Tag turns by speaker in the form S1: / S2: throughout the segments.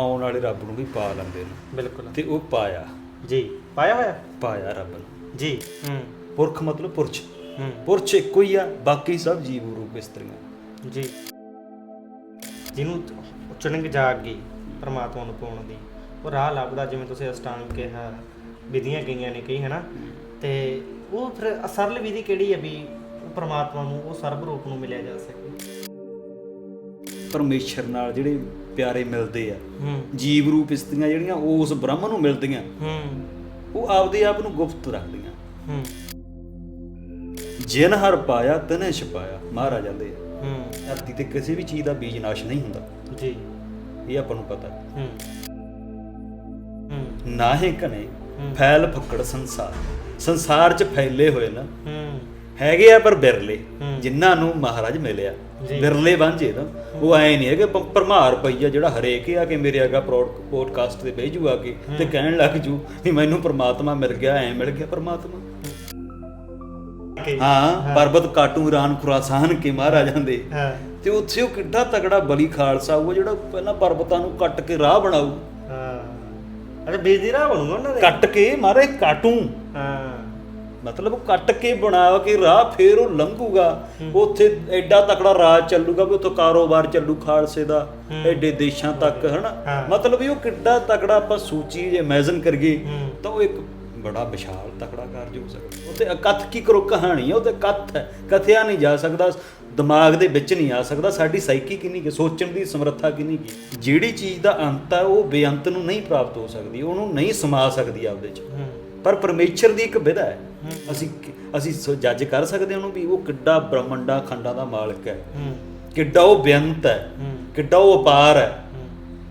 S1: ਆਉਣ ਵਾਲੇ ਰੱਬ ਨੂੰ ਵੀ ਪਾ ਲੈਂਦੇ ਨੇ।
S2: ਬਿਲਕੁਲ।
S1: ਤੇ ਉਹ ਪਾਇਆ।
S2: ਜੀ। ਪਾਇਆ ਹੋਇਆ?
S1: ਪਾਇਆ ਰੱਬ ਨੂੰ।
S2: ਜੀ। ਹੂੰ।
S1: ਪੁਰਖ ਮਤਲਬ ਪੁਰਸ਼।
S2: ਹੂੰ।
S1: ਪੁਰਸ਼ ਇੱਕੋ ਹੀ ਆ ਬਾਕੀ ਸਭ ਜੀਵ ਰੂਪ ਇਸਤਰੀਆਂ।
S2: ਜੀ। ਜਿਹਨੂੰ ਚੁਣਨ ਜਾਗ ਗਈ ਪਰਮਾਤਮਾ ਨੂੰ ਪਾਉਣ ਦੀ। ਉਹ ਰਾਹ ਲੱਭਦਾ ਜਿਵੇਂ ਤੁਸੀਂ ਅਸ਼ਟਾਂਗ ਕਿਹਾ ਵਿਧੀਆਂ ਗਈਆਂ ਨੇ ਕਈ ਹਨਾ? ਤੇ ਉਹ ਫਿਰ ਸਰਲ ਵਿਧੀ ਕਿਹੜੀ ਹੈ ਵੀ ਪਰਮਾਤਮਾ ਨੂੰ ਉਹ ਸਰਬ ਰੂਪ ਨੂੰ ਮਿਲਿਆ ਜਾ ਸਕੇ?
S1: ਪਰਮੇਸ਼ਰ ਨਾਲ ਜਿਹੜੇ ਪਿਆਰੇ ਮਿਲਦੇ ਆ ਜੀਵ ਰੂਪ ਇਸਤਰੀਆਂ ਜਿਹੜੀਆਂ ਉਸ ਬ੍ਰਹਮ ਨੂੰ ਮਿਲਦੀਆਂ। ਉਹ ਆਪਦੇ ਆਪ ਨੂੰ ਗੁਪਤ ਰੱਖਦੀਆਂ। ਜਿਨ ਹਰ ਪਾਇਆ ਤਨੇ ਛਪਾਇਆ ਮਹਾਰਾਜ ਜਾਂਦੇ ਆ। ਧਰਤੀ ਤੇ ਕਿਸੇ ਵੀ ਚੀਜ਼ ਦਾ ਬੀਜ ਨਾਸ਼ ਨਹੀਂ ਹੁੰਦਾ।
S2: ਜੀ।
S1: ਇਹ ਆਪਾਂ ਨੂੰ ਪਤਾ।
S2: ਹੂੰ। ਹੂੰ।
S1: ਨਾਹੇ ਕਨੇ। ਫੈਲ ਫੱਕੜ ਸੰਸਾਰ। ਸੰਸਾਰ 'ਚ ਫੈਲੇ ਹੋਏ ਨਾ। ਹੈਗੇ ਆ ਪਰ ਬਿਰਲੇ। ਜਿਨ੍ਹਾਂ ਨੂੰ ਮਹਾਰਾਜ ਮਿਲਿਆ। ਬਿਰਲੇ ਵਾਂਝੇ ਨਾ ਉਹ ਐ ਨਹੀਂ ਹੈਗੇ ਪ- ਭਰਮਾਰ ਪਈ ਆ ਜਿਹੜਾ ਹਰੇਕ ਆ ਕੇ ਮੇਰੇ ਅਗਾ ਪੋਡਕਾਸਟ ਤੇ ਬਹਿ ਜੂ ਆ ਕੇ ਤੇ ਕਹਿਣ ਲੱਗ ਜੂ ਵੀ ਮੈਨੂੰ ਪ੍ਰਮਾਤਮਾ ਮਿਲ ਗਿਆ ਐ ਮਿਲ ਗਿਆ ਪ੍ਰਮਾਤਮਾ. ਹਾਂ ਪਰਬਤ ਕਾਟੂ ਰਾਨ ਖੁਰਾਸਾਨ ਕੇ ਮਹਾਰਾਜਾਂ ਦੇ। ਤੇ ਉੱਥੇ ਉਹ ਕਿੱਡਾ ਤਗੜਾ ਬਲੀ ਖਾਲਸਾ ਉਹ ਜਿਹੜਾ ਪਹਿਲਾਂ ਪਰਬਤਾਂ ਨੂੰ ਕੱਟ ਕੇ ਰਾਹ ਬਣਾਊ।
S2: ਹਾਂ। ਅਰੇ ਬੇਦੀ ਰਾਹ ਬਣੂਗਾ ਉਹਨਾਂ ਦੇ।
S1: ਕੱਟ ਕੇ ਮਾਰੇ ਕਾਟੂ।
S2: ਹਾਂ।
S1: ਮਤਲਬ ਉਹ ਕੱਟ ਕੇ ਬਣਾ ਕੇ ਰਾਹ ਫੇਰ ਉਹ ਲੰਘੂਗਾ। ਉੱਥੇ ਐਡਾ ਤਕੜਾ ਰਾਜ ਚੱਲੂਗਾ ਵੀ ਉੱਥੋਂ ਕਾਰੋਬਾਰ ਚੱਲੂ ਖਾਲਸੇ ਦਾ ਐਡੇ ਦੇਸ਼ਾਂ ਤੱਕ ਹਨਾ। ਮਤਲਬ ਉਹ ਕਿੱਡਾ ਤਕੜਾ ਆਪਾਂ ਸੂਚੀ ਜੇ ਇਮੇਜਿਨ ਕਰੀਏ। ਤਾਂ ਉਹ ਇੱਕ ਬੜਾ ਵਿਸ਼ਾਲ ਤਕੜਾ ਕਾਰਜ ਹੋ ਸਕਦਾ। ਉਹ ਤੇ ਅਕਥ ਕੀ ਕਰੋ ਕਹਾਣੀ ਹੈ ਉਹ ਤੇ ਕਥ ਹੈ। ਕਥਿਆ ਨਹੀਂ ਜਾ ਸਕਦਾ ਦਿਮਾਗ ਦੇ ਵਿੱਚ ਨਹੀਂ ਆ ਸਕਦਾ ਸਾਡੀ ਸਾਈਕੀ ਕਿੰਨੀ ਕਿ ਸੋਚਣ ਦੀ ਸਮਰੱਥਾ ਕਿੰਨੀ ਕੀ। ਜਿਹੜੀ ਚੀਜ਼ ਦਾ ਅੰਤ ਹੈ ਉਹ ਬੇਅੰਤ ਨੂੰ ਨਹੀਂ ਪ੍ਰਾਪਤ ਹੋ ਸਕਦੀ ਉਹਨੂੰ ਨਹੀਂ ਸਮਾ ਸਕਦੀ ਆਪਦੇ ਚ। ਪਰ ਪਰਮੇਸ਼ਰ ਦੀ ਇੱਕ ਵਿਧਾ ਹੈ। ਅਸੀਂ ਅਸੀਂ ਜੱਜ ਕਰ ਸਕਦੇ ਹਾਂ ਉਹਨੂੰ ਵੀ ਉਹ ਕਿੱਡਾ ਬ੍ਰਹਮੰਡਾ ਖੰਡਾਂ ਦਾ ਮਾਲਕ ਹੈ। ਕਿੱਡਾ ਉਹ ਬੇਅੰਤ ਹੈ। ਕਿੱਡਾ ਉਹ ਅਪਾਰ ਹੈ।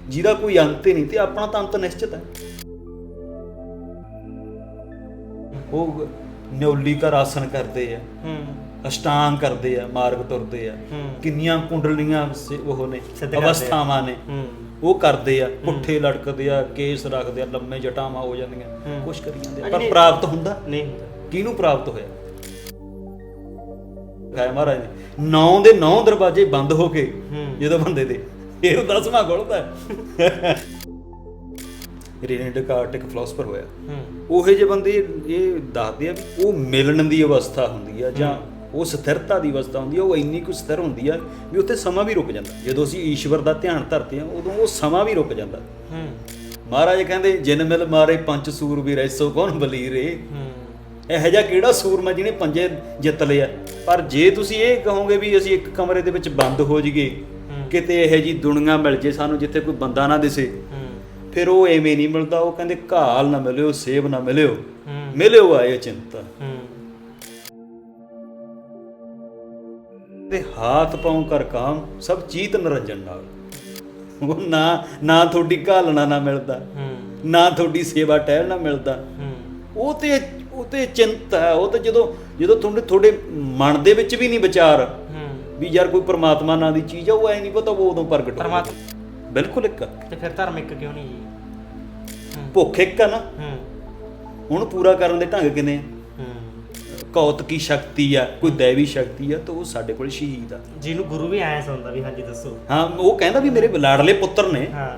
S1: ਜਿਹਦਾ ਕੋਈ ਅੰਤ ਹੀ ਨਹੀਂ ਤੇ ਆਪਣਾ ਤਾਂ ਅੰਤ ਨਿਸ਼ਚਿਤ ਹੈ। ਉਹ ਨਿਉਲੀ ਘਰ ਆਸਨ ਕਰਦੇ ਆ। ਅਸ਼ਟਾਂਗ ਕਰਦੇ ਆ ਮਾਰਗ ਤੁਰਦੇ ਆ। ਕਿੰਨੀਆਂ ਕੁੰਡਲੀਆਂ ਉਹ ਨੇ। ਅਵਸਥਾਵਾਂ ਨੇ। ਉਹ ਕਰਦੇ ਆ ਪੁੱਠੇ ਲਟਕਦੇ ਆ ਕੇਸ ਰੱਖਦੇ ਆ ਲੰਮੇ ਜਟਾਵਾਂ ਹੋ ਜਾਂਦੀਆਂ। ਕੁਛ ਕਰੀ ਜਾਂਦੇ ਆ। ਪਰ ਪ੍ਰਾਪਤ ਹੁੰਦਾ?
S2: ਨਹੀਂ ਹੁੰਦਾ।
S1: ਕਿਹਨੂੰ ਪ੍ਰਾਪਤ ਹੋਇਆ? ਖਾਇਆ ਮਹਾਰਾਜ ਨੇ। ਨੌ ਦੇ ਨੌ ਦਰਵਾਜ਼ੇ ਬੰਦ ਹੋ ਕੇ। ਜਦੋਂ ਬੰਦੇ ਦੇ ਫਿਰ ਦਸਵਾਂ ਖੁੱਲਦਾ ਰੇਨੇ ਡਕਾਰਟ ਇੱਕ ਫਿਲਾਸਫਰ ਹੋਇਆ।
S2: ਹੂੰ।
S1: ਉਹੇ ਬੰਦੇ ਇਹ ਦੱਸਦੇ ਆ ਵੀ ਉਹ ਮਿਲਣ ਦੀ ਅਵਸਥਾ ਹੁੰਦੀ ਆ ਜਾਂ ਉਹ ਸਥਿਰਤਾ ਦੀ ਅਵਸਥਾ ਹੁੰਦੀ ਆ ਉਹ ਇੰਨੀ ਕੁ ਸਥਿਰ ਹੁੰਦੀ ਆ ਵੀ ਉੱਥੇ ਸਮਾਂ ਵੀ ਰੁਕ ਜਾਂਦਾ। ਜਦੋਂ ਅਸੀਂ ਈਸ਼ਵਰ ਦਾ ਧਿਆਨ ਧਰਦੇ ਆ ਉਦੋਂ ਉਹ ਸਮਾਂ ਵੀ ਰੁਕ ਜਾਂਦਾ।
S2: ਹੂੰ।
S1: ਮਹਾਰਾਜ ਕਹਿੰਦੇ ਜਿਨ ਮਿਲ ਮਾਰੇ ਪੰਜ ਸੂਰ ਵੀ ਰੈਸੋ ਕੌਣ ਬਲੀਰੇ?
S2: ਹੂੰ।
S1: ਇਹੋ ਜਿਹਾ ਕਿਹੜਾ ਸੂਰਮਾ ਜਿਹਨੇ ਪੰਜੇ ਜਿੱਤ ਲਿਆ ਪਰ ਜੇ ਤੁਸੀਂ ਇਹ ਕਹੋਗੇ ਵੀ ਅਸੀਂ ਇੱਕ ਕਮਰੇ ਦੇ ਵਿੱਚ ਬੰਦ ਹੋ ਜਾਈਏ
S2: ਹੂੰ।
S1: ਕਿਤੇ ਇਹੋ ਜੀ ਦੁਨੀਆ ਮਿਲ ਜੇ ਸਾਨੂੰ ਜਿੱਥੇ ਕੋਈ ਬੰਦਾ ਨਾ ਦਿਸੇ
S2: ਹੂੰ।
S1: ਫਿਰ ਉਹ ਐਵੇਂ ਨਹੀਂ ਮਿਲਦਾ। ਉਹ ਕਹਿੰਦੇ ਘਾਲ ਨਾ ਮਿਲਿਓ ਸੇਬ ਨਾ ਮਿਲਿਓ।
S2: ਹੂੰ।
S1: ਮਿਲਿਓ ਆਏ ਚਿੰਤਾ। ਤੇ ਹਾਥ ਪਾਉ ਕਰ ਕਾਮ ਸਭ ਚੀਤ ਨਰੰਜਨ ਨਾਲ। ਉਹ ਨਾ ਨਾ ਤੁਹਾਡੀ ਘਾਲਣਾ ਨਾ ਮਿਲਦਾ।
S2: ਹੂੰ।
S1: ਨਾ ਤੁਹਾਡੀ ਸੇਵਾ ਟਹਿਲਣਾ ਮਿਲਦਾ।
S2: ਹੂੰ।
S1: ਉਹ ਤੇ ਉਹ ਤੇ ਚਿੰਤਾ ਹੈ ਉਹ ਤੇ ਜਦੋਂ ਜਦੋਂ ਤੁਹਾਡੇ ਤੁਹਾਡੇ ਮਨ ਦੇ ਵਿੱਚ ਵੀ ਨਹੀਂ ਵਿਚਾਰ
S2: ਹੂੰ।
S1: ਵੀ ਯਾਰ ਕੋਈ ਪ੍ਰਮਾਤਮਾ ਨਾਂ ਦੀ ਚੀਜ਼ ਆ ਉਹ ਐ ਨਹੀਂ ਪਤਾ ਉਹ ਉਦੋਂ ਪ੍ਰਗਟ ਹੋਊ।
S2: ਪਰਮਾਤਮਾ।
S1: ਬਿਲਕੁਲ ਇੱਕ।
S2: ਤੇ ਫਿਰ ਧਾਰਮਿਕ ਕਿਉਂ ਨਹੀਂ ਜੀ?
S1: ਭੁੱਖ ਇੱਕ ਆ ਨਾ।
S2: ਹੂੰ।
S1: ਹੁਣ ਪੂਰਾ ਕਰਨ ਦੇ ਢੰਗ ਕਿੰਨੇ ਆ?
S2: ਹੂੰ
S1: ਕੌਤਕੀ ਸ਼ਕਤੀ ਆ ਕੋਈ ਦੇਵੀ ਸ਼ਕਤੀ ਆ ਤਾਂ ਉਹ ਸਾਡੇ ਕੋਲ ਸ਼ਹੀਦ ਆ।
S2: ਜਿਹਨੂੰ ਗੁਰੂ ਵੀ ਐਂ ਸੁਣਦਾ ਵੀ ਹਾਂਜੀ ਦੱਸੋ।
S1: ਹਾਂ ਉਹ ਕਹਿੰਦਾ ਵੀ ਮੇਰੇ ਲਾੜਲੇ ਪੁੱਤਰ ਨੇ।
S2: ਹਾਂ।